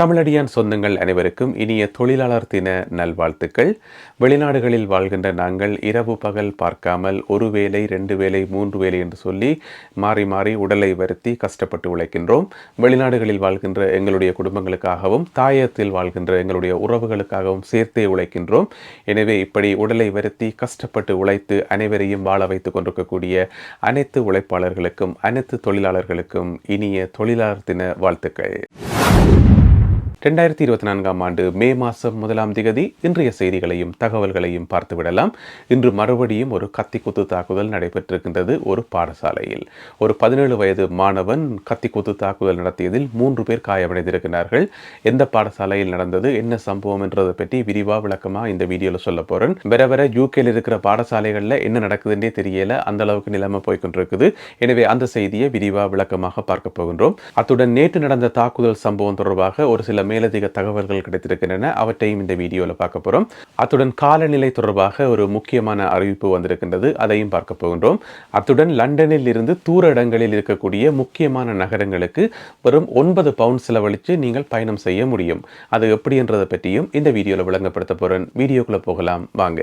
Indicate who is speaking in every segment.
Speaker 1: தமிழடியான் சொந்தங்கள் அனைவருக்கும் இனிய தொழிலாளர் தின நல்வாழ்த்துக்கள். வெளிநாடுகளில் வாழ்கின்ற நாங்கள் இரவு பகல் பார்க்காமல் ஒரு வேலை ரெண்டு வேலை மூன்று வேலை என்று சொல்லி மாறி மாறி உடலை வருத்தி கஷ்டப்பட்டு உழைக்கின்றோம். வெளிநாடுகளில் வாழ்கின்ற எங்களுடைய குடும்பங்களுக்காகவும் தாயத்தில் வாழ்கின்ற எங்களுடைய உறவுகளுக்காகவும் சேர்த்தே உழைக்கின்றோம். எனவே இப்படி உடலை வருத்தி கஷ்டப்பட்டு உழைத்து அனைவரையும் வாழ வைத்துக் கொண்டிருக்கக்கூடிய அனைத்து உழைப்பாளர்களுக்கும் அனைத்து தொழிலாளர்களுக்கும் இனிய தொழிலாளர் தின வாழ்த்துக்கள். ரெண்டாயிரத்தி இருபத்தி நான்காம் ஆண்டு மே மாதம் முதலாம் திகதி இன்றைய செய்திகளையும் தகவல்களையும் பார்த்துவிடலாம். இன்று மறுபடியும் ஒரு கத்திக்குத்து தாக்குதல் நடைபெற்றிருக்கின்றது ஒரு பாடசாலையில். ஒரு பதினேழு வயது மாணவன் கத்திக்குத்து தாக்குதல் நடத்தியதில் மூன்று பேர் காயமடைந்திருக்கிறார்கள். எந்த பாடசாலையில் நடந்தது என்ன சம்பவம் என்றதை பற்றி விரிவாக விளக்கமாக இந்த வீடியோவில் சொல்ல போகிறேன் வர வர யூகேல இருக்கிற பாடசாலைகளில் என்ன நடக்குதுன்னே தெரியல அந்த அளவுக்கு நிலைமை போய்கொண்டிருக்குது. எனவே அந்த செய்தியை விரிவாக விளக்கமாக பார்க்க போகின்றோம். அத்துடன் நேற்று நடந்த தாக்குதல் சம்பவம் தொடர்பாக ஒரு சில மேலதிக தகவல்கள் கிடைத்திருக்கின்றன அவற்றையும் இந்த வீடியோவில் பார்க்க போகிறோம் அத்துடன் காலநிலை தொடர்பாக ஒரு முக்கியமான அறிவிப்பு வந்திருக்கின்றது அதையும் பார்க்க போகின்றோம். அத்துடன் லண்டனில் இருந்து தூர இடங்களில் இருக்கக்கூடிய முக்கியமான நகரங்களுக்கு வெறும் ஒன்பது பவுண்ட் செலவழித்து நீங்கள் பயணம் செய்ய முடியும். அது எப்படின்றதை பற்றியும் இந்த வீடியோவில் விளங்கப்படுத்த போகிறேன் வீடியோக்குள்ளே போகலாம் வாங்க.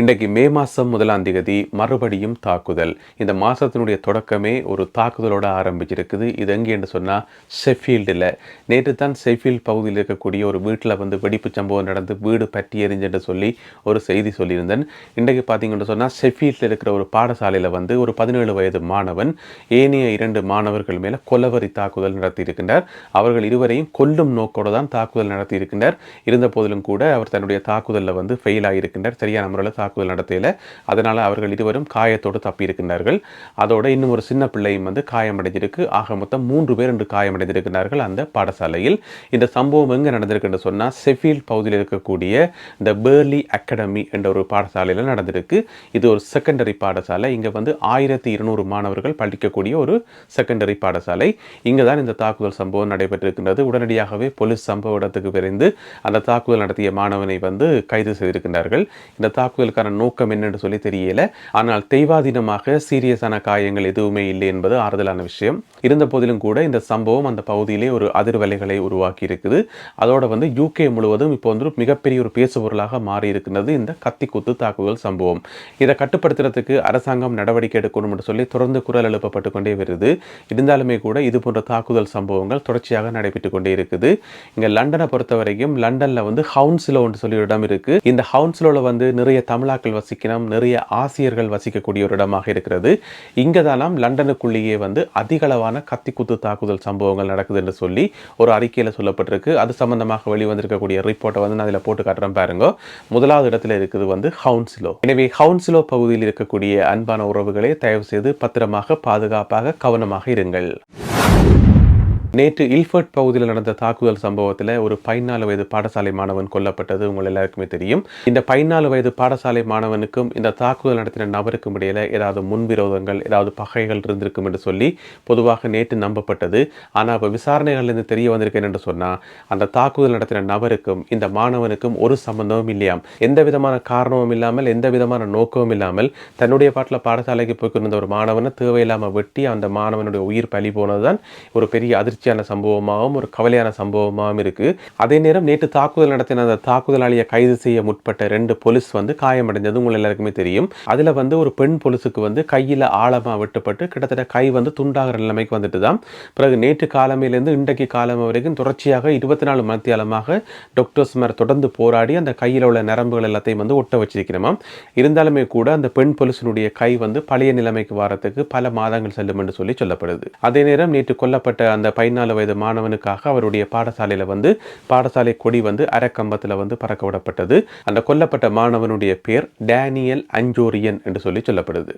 Speaker 1: இன்றைக்கு மே மாதம் முதலாம் தேதி மறுபடியும் தாக்குதல். இந்த மாதத்தினுடைய தொடக்கமே ஒரு தாக்குதலோட ஆரம்பிச்சிருக்குது. இது எங்கே என்று சொன்னால் செஃபீல்டில் நேற்று தான் செஃபீல்டு பகுதியில் இருக்கக்கூடிய ஒரு வீட்டில் வந்து வெடிப்பு சம்பவம் நடந்து வீடு பற்றி எரிஞ்சுன்னு சொல்லி ஒரு செய்தி சொல்லியிருந்தேன். இன்றைக்கு பார்த்தீங்கன்னு சொன்னால் செஃபீல்டில் இருக்கிற ஒரு பாடசாலையில் வந்து ஒரு பதினேழு வயது மாணவன் ஏனைய இரண்டு மாணவர்கள் மேலே கொலவரி தாக்குதல் நடத்தியிருக்கின்றார். அவர்கள் இருவரையும் கொல்லும் நோக்கோடு தான் தாக்குதல் நடத்தியிருக்கின்றார். இருந்த போதிலும் கூட அவர் தன்னுடைய தாக்குதலில் வந்து ஃபெயில் ஆகியிருக்கின்றார் சரியான முறையில் தாக்குதல் நடத்தையில். அதனால் அவர்கள் இருவரும் காயத்தோடு தப்பியிருக்கின்றார்கள். அதோட இன்னும் ஒரு சின்ன பிள்ளையும் வந்து காயமடைஞ்சிருக்கு. ஆக மொத்தம் மூன்று பேர் என்று காயமடைந்திருக்கிறார்கள் அந்த பாடசாலையில். இந்த சம்பவம் எங்கே நடந்திருக்குன்னு சொன்னால் செஃபீல்ட் பகுதியில் இருக்கக்கூடிய இந்த பேர்லி அகாடமி என்ற ஒரு பாடசாலையில் நடந்திருக்கு. இது ஒரு செகண்டரி பாடசாலை. இங்கே வந்து ஆயிரத்தி இருநூறு மாணவர்கள் படிக்கக்கூடிய ஒரு செகண்டரி பாடசாலை. இங்கே தான் இந்த தாக்குதல் சம்பவம் நடைபெற்றிருக்கின்றது. உடனடியாகவே போலீஸ் சம்பவ இடத்துக்கு விரைந்து அந்த தாக்குதல் நடத்திய மாணவனை வந்து கைது செய்திருக்கின்றார்கள். இந்த தாக்குதல் தாக்குதலுக்கான நோக்கம் என்னன்னு சொல்லி தெரியல. ஆனால் தெய்வாதீனமாக சீரியஸான காயங்கள் எதுவுமே இல்லை என்பது ஆறுதலான விஷயம். இருந்த போதிலும் கூட இந்த சம்பவம் அந்த பகுதியிலே ஒரு அதிர்வலைகளை உருவாக்கி இருக்குது அதோட வந்து யூகே முழுவதும் இப்போ வந்து மிகப்பெரிய ஒரு பேசுபொருளாக மாறி இருக்கின்றது இந்த கத்திக்குத்து தாக்குதல் சம்பவம். இதை கட்டுப்படுத்துறதுக்கு அரசாங்கம் நடவடிக்கை எடுக்கணும் என்று சொல்லி தொடர்ந்து குரல் எழுப்பப்பட்டு கொண்டே வருது. இருந்தாலுமே கூட இது போன்ற தாக்குதல் சம்பவங்கள் தொடர்ச்சியாக நடைபெற்று கொண்டே இருக்குது. இங்கே லண்டனை பொறுத்த வரைக்கும் லண்டனில் வந்து ஹவுன்சிலோ என்று சொல்லி ஒரு இடம் இருக்கு. இந்த ஹவுன்சிலோவில் வந்து நிறைய தமிழாக்கள் வசிக்கணும் நிறைய ஆசியர்கள் வசிக்கக்கூடிய ஒரு இடமாக இருக்கிறது. இங்கே தானாம் லண்டனுக்குள்ளேயே வந்து அதிகளவான கத்திக்குத்து தாக்குதல் சம்பவங்கள் நடக்குது என்று சொல்லி ஒரு அறிக்கையில் சொல்லப்பட்டிருக்கு. அது சம்பந்தமாக வெளிவந்திருக்கக்கூடிய ரிப்போர்ட்டை வந்து நான் அதில் போட்டு காட்டுறேன் பாருங்க. முதலாவது இடத்துல இருக்குது வந்து ஹவுன்சிலோ. எனவே ஹவுன்சிலோ பகுதியில் இருக்கக்கூடிய அன்பான உறவுகளை தயவு செய்து பத்திரமாக பாதுகாப்பாக கவனமாக இருங்கள். நேற்று இல்ஃபர்ட் பகுதியில் நடந்த தாக்குதல் சம்பவத்தில் ஒரு பதினாலு வயது பாடசாலை மாணவன் கொல்லப்பட்டது உங்கள் எல்லாருக்குமே தெரியும். இந்த பதினாலு வயது பாடசாலை மாணவனுக்கும் இந்த தாக்குதல் நடத்தின நபருக்கும் இடையில ஏதாவது முன்விரோதங்கள் ஏதாவது பகைகள் இருந்திருக்கும் என்று சொல்லி பொதுவாக நேற்று நம்பப்பட்டது. ஆனால் இப்போ விசாரணைகள்லேருந்து தெரிய வந்திருக்கேன் என்று சொன்னால் அந்த தாக்குதல் நடத்தின நபருக்கும் இந்த மாணவனுக்கும் ஒரு சம்பந்தமும் இல்லையாம். எந்த விதமான காரணமும் இல்லாமல் எந்த விதமான நோக்கமும் இல்லாமல் தன்னுடைய பாட்டில் பாடசாலைக்கு போய்க்கிருந்த ஒரு மாணவனை தேவையில்லாமல் வெட்டி அந்த மாணவனுடைய உயிர் பலி போனதுதான் ஒரு பெரிய அதிர்ச்சி அதிர்ச்சியான சம்பவமாகவும் ஒரு கவலையான சம்பவமாகவும் இருக்குது அதே நேரம் நேற்று தாக்குதல் நடத்தின அந்த தாக்குதலாளியை கைது செய்ய முற்பட்ட ரெண்டு போலீஸ் வந்து காயமடைஞ்சது உங்கள் எல்லாருக்குமே தெரியும். அதில் வந்து ஒரு பெண் போலீஸுக்கு வந்து கையில் ஆழமாக வெட்டுப்பட்டு கிட்டத்தட்ட கை வந்து துண்டாகிற நிலைமைக்கு வந்துட்டு தான் பிறகு நேற்று காலமையிலேருந்து இன்றைக்கு காலம் வரைக்கும் தொடர்ச்சியாக இருபத்தி நாலு மணித்தியாலமாக டாக்டர்ஸ் மேர் தொடர்ந்து போராடி அந்த கையில் உள்ள நரம்புகள் எல்லாத்தையும் வந்து ஒட்ட வச்சிருக்கிறோமாம் இருந்தாலுமே கூட அந்த பெண் போலீஸினுடைய கை வந்து பழைய நிலைமைக்கு வரத்துக்கு பல மாதங்கள் செல்லும் என்று சொல்லி சொல்லப்படுது. அதே நேரம் நேற்று கொல்லப்பட்ட அந்த பை பதினாலு வயது மாணவனுக்காக அவருடைய பாடசாலையில் வந்து பாடசாலை கொடி வந்து அரைக்கம்பத்தில் வந்து பறக்க விடப்பட்டது. அந்த கொல்லப்பட்ட மாணவனுடைய பேர் டேனியல் அஞ்சோரியன் என்று சொல்லி சொல்லப்படுது.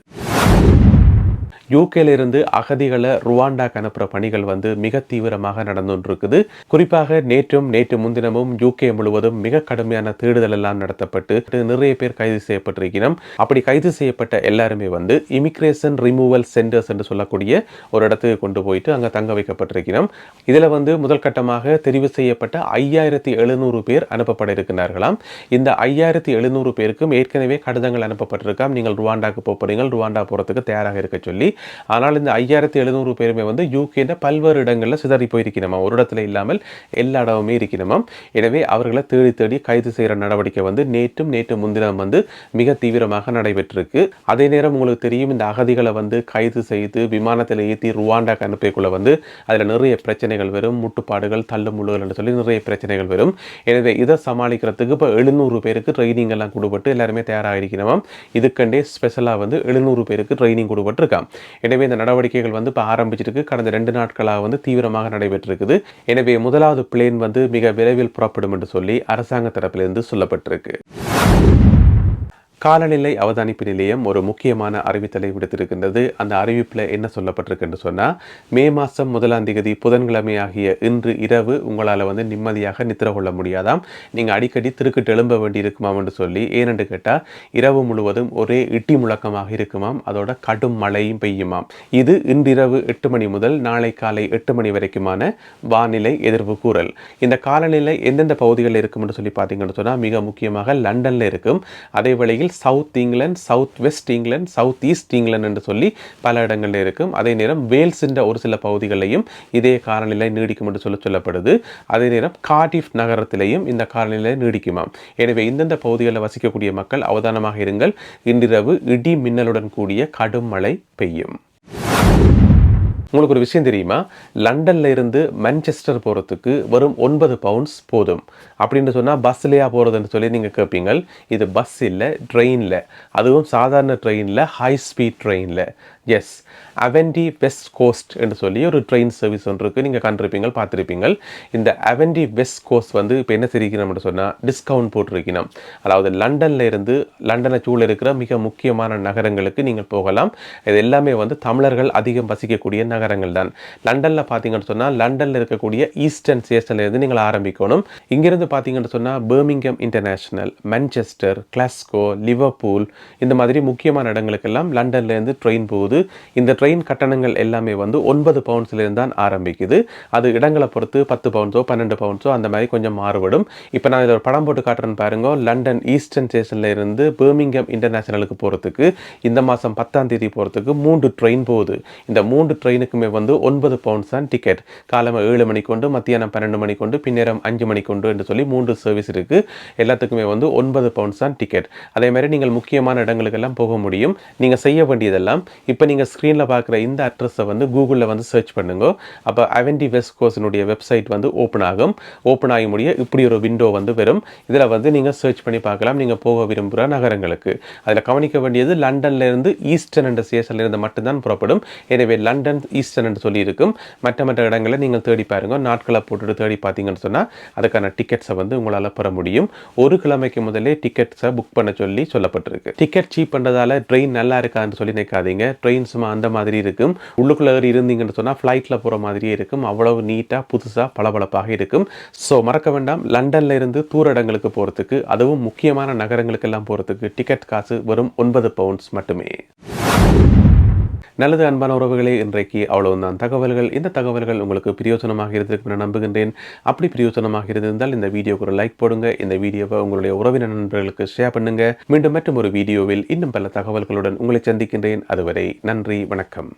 Speaker 1: யூகேலிருந்து அகதிகளை ருவாண்டாக்கு அனுப்புகிற பணிகள் வந்து மிக தீவிரமாக நடந்து கொண்டிருக்குது குறிப்பாக நேற்றும் நேற்று முன்தினமும் யூகே முழுவதும் மிக கடுமையான தேடுதல் எல்லாம் நடத்தப்பட்டு நிறைய பேர் கைது செய்யப்பட்டிருக்கிறோம் அப்படி கைது செய்யப்பட்ட எல்லாருமே வந்து இமிக்ரேஷன் ரிமூவல் சென்டர்ஸ் என்று சொல்லக்கூடிய ஒரு இடத்துக்கு கொண்டு போயிட்டு அங்கே தங்க வைக்கப்பட்டிருக்கிறோம் இதில் வந்து முதல் கட்டமாக தெரிவு செய்யப்பட்ட ஐயாயிரத்தி எழுநூறு பேர் அனுப்பப்பட இருக்கிறார்களாம் இந்த ஐயாயிரத்தி எழுநூறு பேருக்கும் ஏற்கனவே கடிதங்கள் அனுப்பப்பட்டிருக்காம். நீங்கள் ருவாண்டாக்கு போகிறீங்க ருவாண்டா போகிறதுக்கு தயாராக இருக்க சொல்லி ஆனால் இந்த ஐயாயிரத்தி எழுநூறு பேருமே வந்து யூகேன பல்வேறு இடங்களில் சிதறி போயிருக்கணுமா ஒரு இடத்துல இல்லாமல் எல்லா இடமுமே இருக்கணுமாம் எனவே அவர்களை தேடி தேடி கைது செய்கிற நடவடிக்கை வந்து நேற்றும் நேற்று முன்தினம் வந்து மிக தீவிரமாக நடைபெற்றிருக்கு. அதே நேரம் உங்களுக்கு தெரியும் இந்த அகதிகளை வந்து கைது செய்து விமானத்தில் ஏற்றி ருவாண்டாக்கு அனுப்பியக்குள்ள வந்து அதில் நிறைய பிரச்சனைகள் வரும். முட்டுப்பாடுகள் தள்ளு முள்ளுகள் என்று சொல்லி நிறைய பிரச்சனைகள் வரும். எனவே இதை சமாளிக்கிறதுக்கு இப்போ எழுநூறு பேருக்கு ட்ரைனிங் எல்லாம் கொடுப்பட்டு எல்லாருமே தயாராக இருக்கணுமாம் இதுக்கண்டே ஸ்பெஷலாக வந்து எழுநூறு பேருக்கு ட்ரைனிங் கொடுப்பட்டிருக்காம் எனவே இந்த நடவடிக்கைகள் வந்து இப்போ ஆரம்பிச்சிருக்கு. கடந்த ரெண்டு நாட்களாக வந்து தீவிரமாக நடைபெற்றிருக்குது. எனவே முதலாவது பிளேன் வந்து மிக விரைவில் புறப்படும் என்று சொல்லி அரசாங்க தரப்பிலிருந்து சொல்லப்பட்டிருக்கு. காலநிலை அவதானிப்பு நிலையம் ஒரு முக்கியமான அறிவித்தலை விடுத்திருக்கின்றது. அந்த அறிவிப்பில் என்ன சொல்லப்பட்டிருக்குன்னு சொன்னால் மே மாதம் முதலாம் தேதி புதன்கிழமை ஆகிய இன்று இரவு உங்களால் வந்து நிம்மதியாக நித்திர கொள்ள முடியாதாம். நீங்கள் அடிக்கடி திருக்கிட்டு எழும்ப வேண்டி இருக்குமாம் என்று சொல்லி ஏனென்று கேட்டால் இரவு முழுவதும் ஒரே இட்டி முழக்கமாக இருக்குமாம். அதோட கடும் மழையும் பெய்யுமாம். இது இன்றிரவு எட்டு மணி முதல் நாளை காலை எட்டு மணி வரைக்குமான வானிலை எதிர்வு கூறல். இந்த காலநிலை எந்தெந்த பகுதிகளில் இருக்கும்னு சொல்லி பார்த்தீங்கன்னு சொன்னால் மிக முக்கியமாக லண்டனில் இருக்கும். அதே வேளையில் south England south west England south east England என்று சொல்லி பல இடங்களில் இருக்கும். அதே நேரம் வேல்ஸ் என்ற ஒரு சில பகுதிகளையும் இதே காலநிலை நீடிக்கும் என்று சொல்ல சொல்லப்படுது. அதே நேரம் கார்டிஃப் நகரத்திலேயும் இந்த காலநிலை நீடிக்குமாம். எனவே இந்தந்த பகுதிகளில் வசிக்கக்கூடிய மக்கள் அவதானமாக இருங்கள். இன்றிரவு இடி மின்னலுடன் கூடிய கடும் மழை பெய்யும். உங்களுக்கு ஒரு விஷயம் தெரியுமா? லண்டன்ல இருந்து மான்செஸ்டர் போகிறதுக்கு வெறும் ஒன்பது பவுண்ட்ஸ் போதும். அப்படின்னு சொன்னால் பஸ்லையா போகிறதுன்னு சொல்லி நீங்கள் கேட்பீங்க இது பஸ் இல்லை ட்ரெயினில் அதுவும் சாதாரண ட்ரெயினில் ஹை ஸ்பீட் ட்ரெயினில் எஸ் அவென்டி வெஸ்ட் கோஸ்ட் என்று சொல்லி ஒரு ட்ரெயின் சர்வீஸ் ஒன்று இருக்குது நீங்கள் கண்டிருப்பீங்க பார்த்துருப்பீங்க இந்த அவெண்டி வெஸ்ட் கோஸ்ட் வந்து இப்போ என்ன தெரிவிக்கணும்னு சொன்னால் டிஸ்கவுண்ட் போட்டிருக்கணும் அதாவது லண்டனில் இருந்து லண்டனை சூழல் இருக்கிற மிக முக்கியமான நகரங்களுக்கு நீங்கள் போகலாம். இது எல்லாமே வந்து தமிழர்கள் அதிகம் வசிக்கக்கூடிய நகரங்கள் தான். லண்டனில் பார்த்தீங்கன்னு சொன்னால் லண்டனில் இருக்கக்கூடிய ஈஸ்டர்ன் ஸ்டேஷன்ல இருந்து நீங்கள் ஆரம்பிக்கணும். இங்கிருந்து பார்த்தீங்கன்னு சொன்னால் Birmingham International Manchester Glasgow Liverpool இந்த மாதிரி முக்கியமான இடங்களுக்கெல்லாம் லண்டன்லேருந்து ட்ரெயின் போகுது. இந்த ட்ரெயின் கட்டணங்கள் எல்லாமே வந்து ஒன்பது பவுண்ட்ஸ்லேருந்து தான் ஆரம்பிக்குது. அது இடங்களை பொறுத்து பத்து பவுண்ட்ஸோ பன்னெண்டு பவுண்ட்ஸோ அந்த மாதிரி கொஞ்சம் மாறுபடும். இப்போ நான் இதில் ஒரு படம் போட்டு காட்டுறேன்னு பாருங்க. லண்டன் ஈஸ்டர்ன் ஸ்டேஷனில் இருந்து பேர்மிங்கம் இன்டர்நேஷனலுக்கு போகிறதுக்கு இந்த மாதம் பத்தாம் தேதி போகிறதுக்கு மூன்று ட்ரெயின் போகுது. இந்த மூன்று ட்ரெயினுக்குமே வந்து ஒன்பது பவுண்ட்ஸ் தான் டிக்கெட் காலமாக ஏழு மணி கொண்டு மத்தியானம் பன்னெண்டு மணி கொண்டு பின்னேரம் அஞ்சு மணி கொண்டு என்று சொல்லி மூன்று சர்வீஸ் இருக்குது எல்லாத்துக்குமே வந்து ஒன்பது பவுண்ட்ஸ் தான் டிக்கெட் அதே மாதிரி நீங்கள் முக்கியமான இடங்களுக்கெல்லாம் போக முடியும். நீங்கள் செய்ய வேண்டியதெல்லாம் இப்போ இப்போ நீங்கள் ஸ்க்ரீனில் பார்க்குற இந்த அட்ரஸை வந்து கூகுளில் வந்து சர்ச் பண்ணுங்க. அப்போ அவென்டி வெஸ்ட் கோஸினுடைய வெப்சைட் வந்து ஓப்பன் ஆகும். ஓப்பன் ஆகி முடிய இப்படி ஒரு விண்டோ வந்து வரும். இதில் வந்து நீங்கள் சர்ச் பண்ணி பார்க்கலாம். நீங்கள் போக விரும்புகிற நகரங்களுக்கு. அதில் கவனிக்க வேண்டியது லண்டன்லேருந்து ஈஸ்டர்ன் என்ற சேஷன்லேருந்து மட்டும்தான் புறப்படும். எனவே லண்டன் ஈஸ்டர்ன் என்று சொல்லியிருக்கும். மற்ற மற்ற இடங்களை நீங்கள் தேடி பாருங்க. நாட்களை போட்டுட்டு தேடி பார்த்தீங்கன்னு சொன்னால் அதுக்கான டிக்கெட்ஸை வந்து உங்களால் பெற முடியும். ஒரு கிழமைக்கு முதலே டிக்கெட்ஸை புக் பண்ண சொல்லி சொல்லப்பட்டிருக்கு. டிக்கெட் சீப் பண்ணுறதால ட்ரெயின் நல்லா இருக்கான்னு சொல்லி நினைக்காதீங்க. ட்ரெயின் சும்மா அந்த மாதிரி இருக்கும். உள்ளுக்குள்ளே இருந்தீங்கன்னு சொன்னால் ஃப்ளைட்டில் போகிற மாதிரியே இருக்கும். அவ்வளவு நீட்டாக புதுசாக பளபளப்பாக இருக்கும். ஸோ மறக்க வேண்டாம். லண்டன்ல இருந்து தூர இடங்களுக்கு போகிறதுக்கு அதுவும் முக்கியமான நகரங்களுக்கெல்லாம் போகிறதுக்கு டிக்கெட் காசு வெறும் ஒன்பது பவுண்ட்ஸ் மட்டுமே. நல்லது அன்பான உறவுகளே இன்றைக்கு அவ்வளவுதான். தகவல்கள் இந்த தகவல்கள் உங்களுக்கு பிரயோஜனமாக இருந்திருக்கும் என நம்புகின்றேன். அப்படி பிரயோஜனமாக இருந்திருந்தால் இந்த வீடியோக்கு ஒரு லைக் போடுங்க. இந்த வீடியோவை உங்களுடைய உறவினர் நண்பர்களுக்கு ஷேர் பண்ணுங்க. மீண்டும் மற்றும் ஒரு வீடியோவில் இன்னும் பல தகவல்களுடன் உங்களை சந்திக்கின்றேன். அதுவரை நன்றி வணக்கம்.